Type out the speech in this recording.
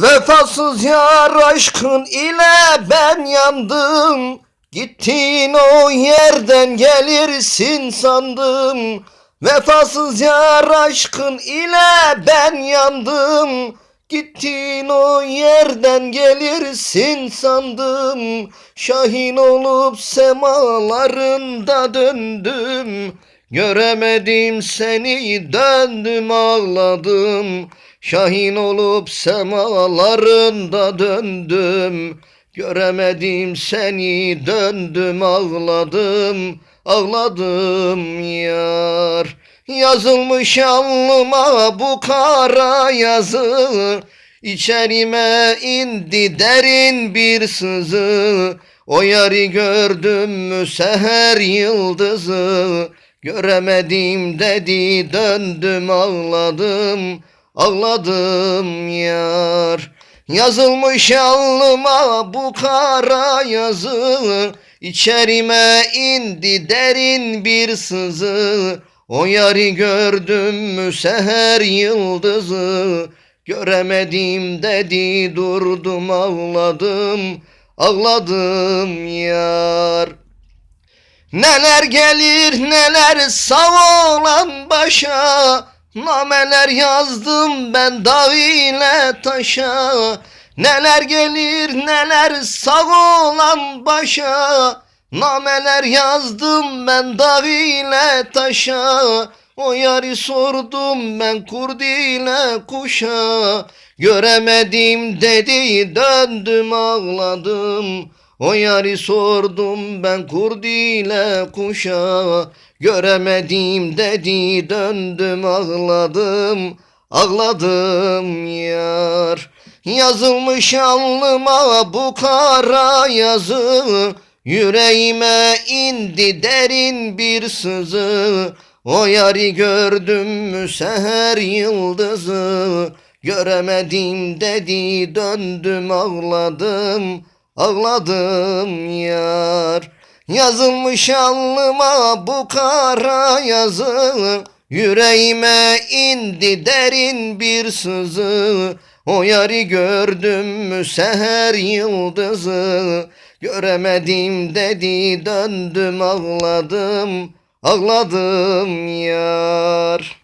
Vefasız yar aşkın ile ben yandım. Gittin o yerden gelirsin sandım. Vefasız yar aşkın ile ben yandım. Gittin o yerden gelirsin sandım. Şahin olup semalarında döndüm. Göremedim seni döndüm ağladım Şahin olup semalarında döndüm. Göremedim seni döndüm ağladım Ağladım yar. Yazılmış alnıma bu kara yazı İçerime indi derin bir sızı. O yarı gördüm mü seher yıldızı. Göremedim dedi döndüm ağladım Ağladım yar. Yazılmış alnıma bu kara yazı. İçerime indi derin bir sızı. O yarı gördüm mü seher yıldızı. Göremedim dedi durdum ağladım. Ağladım yar. Neler gelir neler sağ olan başa Nameler yazdım ben dağ ile taşa. Neler gelir neler sağ olan başa. Nameler yazdım ben dağ ile taşa. O yarı sordum ben kurd ile kuşa. Göremedim dedi döndüm ağladım O yarı sordum ben kurd ile kuşa Göremedim dedi döndüm ağladım Ağladım yar. Yazılmış alnıma bu kara yazı Yüreğime indi derin bir sızı. O yarı gördüm mü seher yıldızı Göremedim dedi döndüm ağladım Ağladım yar. Yazılmış alnıma bu kara yazı. Yüreğime indi derin bir sızı. O yarı gördüm mü seher yıldızı. Göremedim dedi döndüm ağladım. Ağladım yar